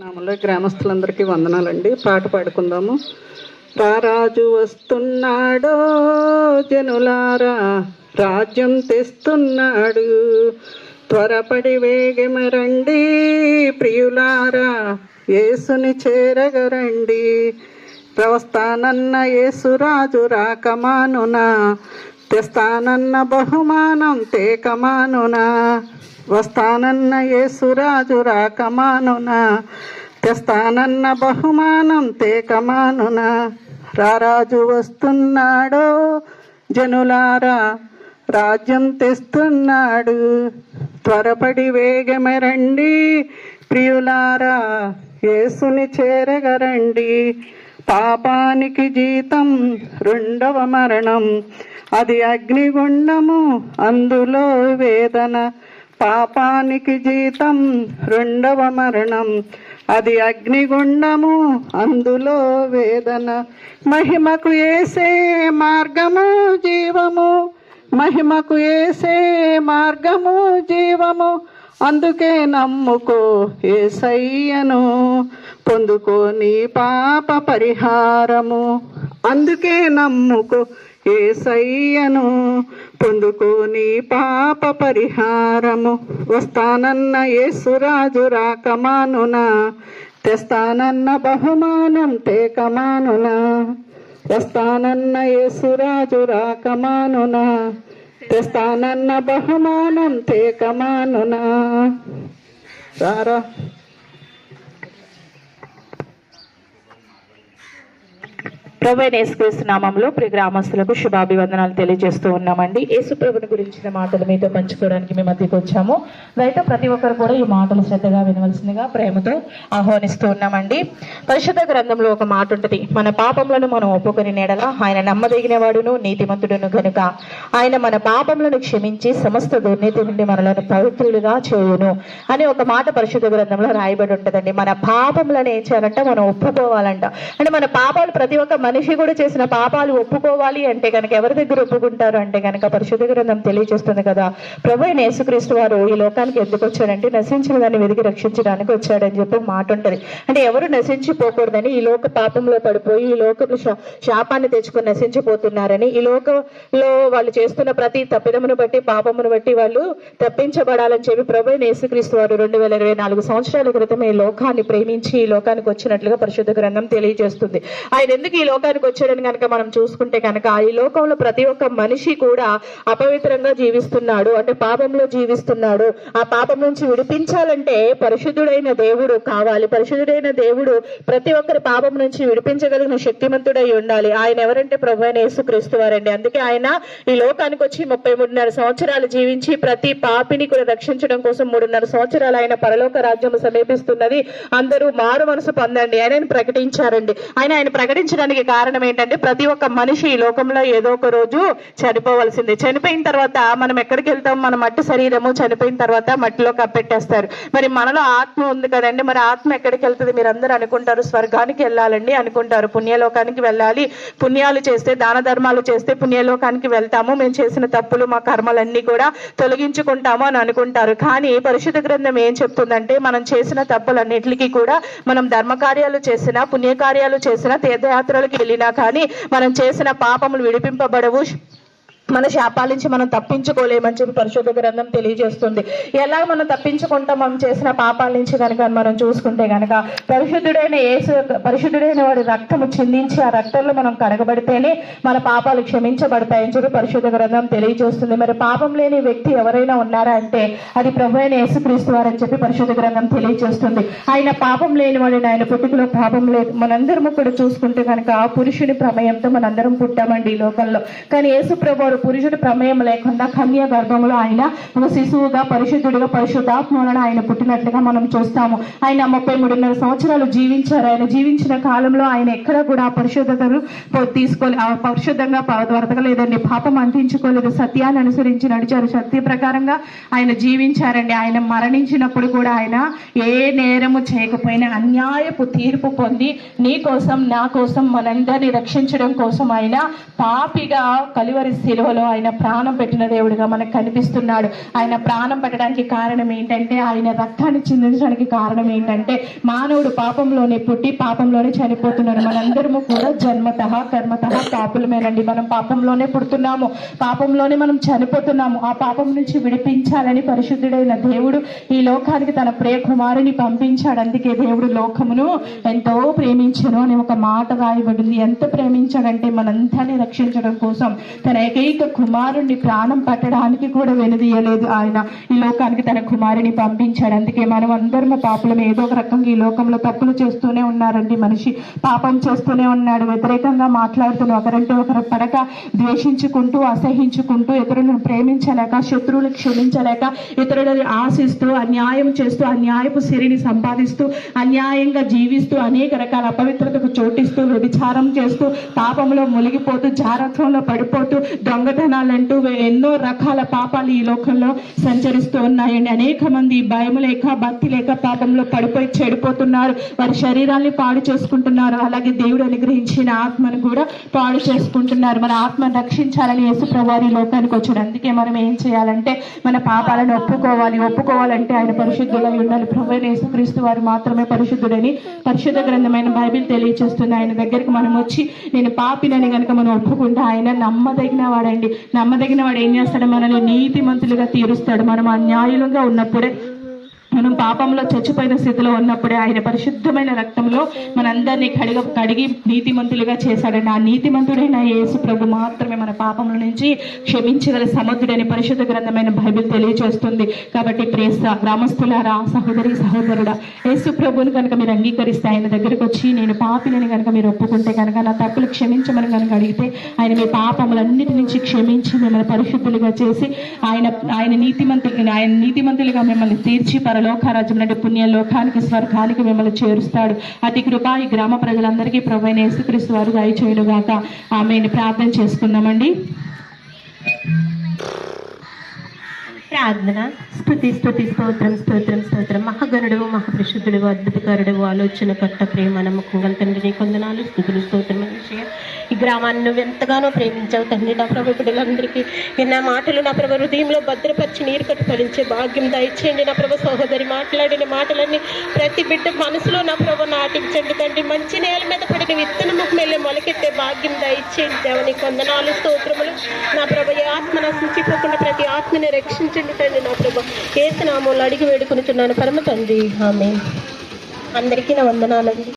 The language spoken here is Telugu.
నామలో గ్రామస్తులందరికీ వందనాలండి. పాట పాడుకుందాము. రారాజు వస్తున్నాడో జనులారా రాజ్యం తెస్తున్నాడు. త్వరపడి వేగమరండి ప్రియులారా యేసుని చేరగరండి ప్రవస్థానన్న యేసురాజు రాకమానునా తెస్తానన్న బహుమానం తేకమానునా వస్తానన్న యేసురాజు రాకమానునా తెస్తానన్న బహుమానం తేకమానునా. రారాజు వస్తున్నాడో జనులారా రాజ్యం తెస్తున్నాడు. త్వరపడి వేగమెరండి ప్రియులారా యేసుని చేరగరండి. పాపానికి జీతం రెండవ మరణం. అది అగ్నిగుండము అందులో వేదన. పాపానికి జీతం రెండవ మరణం. అది అగ్నిగుండము అందులో వేదన. మహిమకు ఏసే మార్గము జీవము. మహిమకు ఏసే మార్గము జీవము. అందుకే నమ్ముకో ఏసయ్యను పొందుకో నీ పాప పరిహారము. అందుకే నమ్ముకో ఏసయ్యను పొందుకో పాప పరిహారము. వస్తానన్న యేసురాజు రాకమానున తెస్తానన్న బహుమానం తేకమానున వస్తానన్న యేసురాజు రాకమానున తెస్తానన్న బహుమానం తేకమానున రారా. ప్రభు యేసుక్రీస్తు నామంలో ప్రియ గ్రామస్తులకు శుభాభివందనాలు తెలియజేస్తూ ఉన్నామండి. యేసుప్రభుని గురించిన మాటలు మీతో పంచుకోవడానికి మీ మధ్యకి వచ్చాము. దయతో ప్రతి ఒక్కరు కూడా ఈ మాటలు శ్రద్ధగా వినవలసిందిగా ప్రేమతో ఆహ్వానిస్తూ ఉన్నామండి. పరిశుద్ధ గ్రంథంలో ఒక మాట ఉంటుంది. మన పాపములను మనం ఒప్పుకొని నెడల ఆయన నమ్మదగిన వాడును నీతిమంతుడును గనుక. ఆయన మన పాపములను క్షమించి సమస్త దుర్నీతి నుండి మనలను పవిత్రులుగా చేయును అని ఒక మాట పరిశుద్ధ గ్రంథంలో రాయబడి ఉంటుందండి. మన పాపములను ఏం చేయాలంటే? మనం ఒప్పుకోవాలంట. అంటే మన పాపాలు ప్రతి ఒక్క మనిషి కూడా చేసిన పాపాలు ఒప్పుకోవాలి అంటే కనుక ఎవరి దగ్గర ఒప్పుకుంటారు అంటే కనుక పరిశుద్ధ గ్రంథం తెలియజేస్తుంది కదా. ప్రభు అయిన యేసుక్రీస్తు వారు ఈ లోకానికి ఎందుకు వచ్చాడంటే నశించిన దాన్ని వెతికి రక్షించడానికి వచ్చాడని చెప్పి మాట ఉంటుంది. అంటే ఎవరు నశించిపోకూడదని ఈ లోక పాపంలో పడిపోయి ఈ లోక శాపాన్ని తెచ్చుకొని నశించిపోతున్నారని ఈ లోకంలో వాళ్ళు చేస్తున్న ప్రతి తప్పిదమును బట్టి పాపమును బట్టి వాళ్ళు తప్పించబడాలని చెప్పి ప్రభు అయిన యేసుక్రీస్తు వారు రెండు వేల ఇరవై నాలుగు సంవత్సరాల క్రితం ఈ లోకాన్ని ప్రేమించి ఈ లోకానికి వచ్చినట్లుగా పరిశుద్ధ గ్రంథం తెలియజేస్తుంది. ఆయన ఎందుకు ఈ లోకానికి వచ్చాడని కనుక మనం చూసుకుంటే కనుక ఈ లోకంలో ప్రతి ఒక్క మనిషి కూడా అపవిత్రంగా జీవిస్తున్నాడు. అంటే పాపంలో జీవిస్తున్నాడు. ఆ పాపం నుంచి విడిపించాలంటే పరిశుద్ధుడైన దేవుడు కావాలి. పరిశుద్ధుడైన దేవుడు ప్రతి ఒక్కరి పాపం నుంచి విడిపించగలిగిన శక్తిమంతుడై ఉండాలి. ఆయన ఎవరంటే ప్రభు అయిన యేసుక్రీస్తు వారండి. అందుకే ఆయన ఈ లోకానికి వచ్చి ముప్పై మూడున్నర సంవత్సరాలు జీవించి ప్రతి పాపిని కూడా రక్షించడం కోసం మూడున్నర సంవత్సరాలు ఆయన పరలోక రాజ్యం సమీపిస్తున్నది. అందరూ మారు మనసు పొందండి. ఆయన ప్రకటించారండి. ఆయన ఆయన ప్రకటించడానికి కారణం ఏంటంటే ప్రతి ఒక్క మనిషి ఈ లోకంలో ఏదో ఒక రోజు చనిపోవలసిందే. చనిపోయిన తర్వాత మనం ఎక్కడికి వెళ్తాం? మన మట్టి శరీరము చనిపోయిన తర్వాత మట్టిలో కప్పెట్టేస్తారు. మరి మనలో ఆత్మ ఉంది కదండి. మరి ఆత్మ ఎక్కడికి వెళ్తుంది? మీరు అందరూ అనుకుంటారు స్వర్గానికి వెళ్ళాలండి అనుకుంటారు. పుణ్యలోకానికి వెళ్ళాలి. పుణ్యాలు చేస్తే దాన ధర్మాలు చేస్తే పుణ్యలోకానికి వెళ్తాము. మేము చేసిన తప్పులు మా కర్మలన్నీ కూడా తొలగించుకుంటాము అని అనుకుంటారు. కానీ పరిశుద్ధ గ్రంథం ఏం చెప్తుందంటే మనం చేసిన తప్పులన్నిటికీ కూడా మనం ధర్మకార్యాలు చేసినా పుణ్యకార్యాలు చేసినా తీర్థయాత్రలకి వెళ్ళినా కానీ మనం చేసిన పాపములు విడిపింపబడవు. మన శాపాల నుంచి మనం తప్పించుకోలేమని చెప్పి పరిశుద్ధ గ్రంథం తెలియజేస్తుంది. ఎలా మనం తప్పించుకుంటాం మనం చేసిన పాపాల నుంచి కనుక మనం చూసుకుంటే కనుక పరిశుద్ధుడైన యేసు పరిశుద్ధుడైన వాడి రక్తము చిందించి ఆ రక్తంలో మనం కడగబడితేనే మన పాపాలు క్షమించబడతాయని చెప్పి పరిశుద్ధ గ్రంథం తెలియజేస్తుంది. మరి పాపం లేని వ్యక్తి ఎవరైనా ఉన్నారా అంటే అది ప్రభు అయిన యేసుక్రీస్తు వారని చెప్పి పరిశుద్ధ గ్రంథం తెలియజేస్తుంది. ఆయన పాపం లేని వాడిని ఆయన పుట్టుకలో పాపం లేదు. మనందరం కూడా చూసుకుంటే కనుక ఆ పురుషుని ప్రమేయంతో మనందరం పుట్టామండి ఈ లోకంలో. కానీ యేసు ప్రభు వారు పురుషుడు ప్రమేయం లేకుండా కన్య గర్భంలో ఆయన ఒక శిశువుగా పరిశుద్ధుడిగా పరిశుద్ధాత్మలను ఆయన పుట్టినట్లుగా మనం చూస్తాము. ఆయన ముప్పై మూడున్నర సంవత్సరాలు జీవించారు. ఆయన జీవించిన కాలంలో ఆయన ఎక్కడ కూడా పరిశుద్ధతను తీసుకోలే పరిశుద్ధంగా ప- బ్రతకలేదండి పాపం అంటించుకోలేదు. సత్యాన్ని అనుసరించి నడిచారు. సత్య ప్రకారంగా ఆయన జీవించారండి. ఆయన మరణించినప్పుడు కూడా ఆయన ఏ నేరము చేయకపోయినా అన్యాయపు తీర్పు పొంది నీ కోసం నా కోసం మనందరినీ రక్షించడం కోసం ఆయన పాపిగా కలివరి శిలువ సేవలో ఆయన ప్రాణం పెట్టిన దేవుడిగా మనకు కనిపిస్తున్నాడు. ఆయన ప్రాణం పెట్టడానికి కారణం ఏంటంటే ఆయన రక్తాన్ని చిందించడానికి కారణం ఏంటంటే మానవుడు పాపంలోనే పుట్టి పాపంలోనే చనిపోతున్నాడు. మనందరము కూడా జన్మత కర్మత పాపులమేనండి. మనం పాపంలోనే పుడుతున్నాము. పాపంలోనే మనం చనిపోతున్నాము. ఆ పాపం నుంచి విడిపించాలని పరిశుద్ధుడైన దేవుడు ఈ లోకానికి తన ప్రియ కుమారుని పంపించాడు. అందుకే దేవుడు లోకమును ఎంతో ప్రేమించను అని ఒక మాట రాయబడింది. ఎంత ప్రేమించాడంటే మనందరినీ రక్షించడం కోసం తన ఏకైక కుమారుణ్ణి ప్రాణం పట్టడానికి కూడా వెనుదీయలేదు ఆయన. ఈ లోకానికి తన కుమారుని పంపించాడు. అందుకే మనం అందరం పాపలం. ఏదో ఒక రకంగా ఈ లోకంలో తప్పులు చేస్తూనే ఉన్నారండి మనిషి. పాపం చేస్తూనే ఉన్నాడు. వ్యతిరేకంగా మాట్లాడుతూ ఒకరంటే ఒకరు పడక ద్వేషించుకుంటూ అసహించుకుంటూ ఇతరులను ప్రేమించలేక శత్రువులు క్షమించలేక ఇతరులను ఆశిస్తూ అన్యాయం చేస్తూ అన్యాయపు సిరిని సంపాదిస్తూ అన్యాయంగా జీవిస్తూ అనేక రకాల అపవిత్రతకు చోటిస్తూ వ్యభిచారం చేస్తూ పాపంలో మునిగిపోతూ జారత్వంలో పడిపోతూ దొంగతనాలంటూ ఎన్నో రకాల పాపాలు ఈ లోకంలో సంచరిస్తూ ఉన్నాయండి. అనేక మంది భయం లేక భక్తి లేక పాపంలో పడిపోయి చెడిపోతున్నారు. వారి శరీరాన్ని పాడు చేసుకుంటున్నారు. అలాగే దేవుడు అనుగ్రహించిన ఆత్మను కూడా పాడు చేసుకుంటున్నారు. మన ఆత్మను రక్షించాలని యేసుప్రవారి లోకానికి వచ్చాడు అందుకే మనం ఏం చేయాలంటే మన పాపాలను ఒప్పుకోవాలి. ఒప్పుకోవాలంటే ఆయన పరిశుద్ధులై ఉండాలి. ప్రభు యేసుక్రీస్తు వారు మాత్రమే పరిశుద్ధుడని పరిశుద్ధ గ్రంథమైన బైబిల్ తెలియచేస్తుంది. ఆయన దగ్గరికి మనం వచ్చి నేను పాపినని కనుక మనం ఒప్పుకుంటే ఆయన నమ్మదగిన నమ్మదగిన వాడు ఏం చేస్తాడు? మనల్ని నీతిమంతులుగా తీరుస్తాడు. మనం అన్యాయులుగా ఉన్నప్పుడే మనం పాపంలో చచ్చిపోయిన స్థితిలో ఉన్నప్పుడే ఆయన పరిశుద్ధమైన రక్తంలో మనందరినీ కడిగ కడిగి నీతిమంతులుగా చేశాడండి. ఆ నీతిమంతుడైన యేసు ప్రభు మాత్రమే మన పాపముల నుంచి క్షమించగల సమర్థుడని పరిశుద్ధ గ్రంథమైన బైబిల్ తెలియజేస్తుంది కాబట్టి ప్రేస గ్రామస్తులారా సహోదరి సహోదరుడా యేసు ప్రభుని కనుక మీరు అంగీకరిస్తే ఆయన దగ్గరకు వచ్చి నేను పాపిని కనుక మీరు ఒప్పుకుంటే కనుక నా తప్పులు క్షమించమని కనుక అడిగితే ఆయన మీ పాపములన్నిటి నుంచి క్షమించి మిమ్మల్ని పరిశుద్ధులుగా చేసి ఆయన ఆయన నీతిమంతులు ఆయన నీతిమంతులుగా మిమ్మల్ని తీర్చి పరలోకారాజ్యం నుండి పుణ్య లోకానికి స్వర్గానికి మిమ్మల్ని చేరుస్తాడు. అతి కృప ఈ గ్రామ ప్రజలందరికీ ప్రభైన యేసుక్రీస్తు వారు దయచేయునుగాక. ఆమెను. ప్రార్థన చేసుకుందామండి. ప్రార్థన. స్థుతి స్థుతి స్తోత్రం స్తోత్రం స్తోత్రం. మహాగణుడు మహాపరిశుద్ధుడు అద్భుతకరుడు ఆలోచన కట్ట ప్రేమ నమ్మకం తండ్రి కొందనాలు స్థుతులు స్తోత్రం విషయం. ఈ గ్రామాన్ని నువ్వు ఎంతగానో ప్రేమించావు తండ్రి. నా ప్రభు బిడ్డలందరికీ నా మాటలు నా ప్రభు హృదయంలో భద్రపరిచి నీరు కట్టు ఫలించే భాగ్యం దయచేయండి. నా ప్రభు సహోదరి మాట్లాడిన మాటలన్నీ ప్రతి బిడ్డ మనసులో నా ప్రభు నాటించండి తండ్రి. మంచి నేల మీద పడిన విత్తనముకు వెళ్ళి మొలకెత్తే భాగ్యం దయచేయండి. దేవని కొందనాలు స్తోత్రములు. నా ప్రభు ఏ ఆత్మ నశించిపోకుండా ప్రతి ఆత్మని రక్షించండి తండ్రి. నా ప్రభు ఏసునామూలు అడిగి వేడుకొనిచున్నాను. పరమ తండ్రి ఆమె అందరికీ నా వందనాలండి.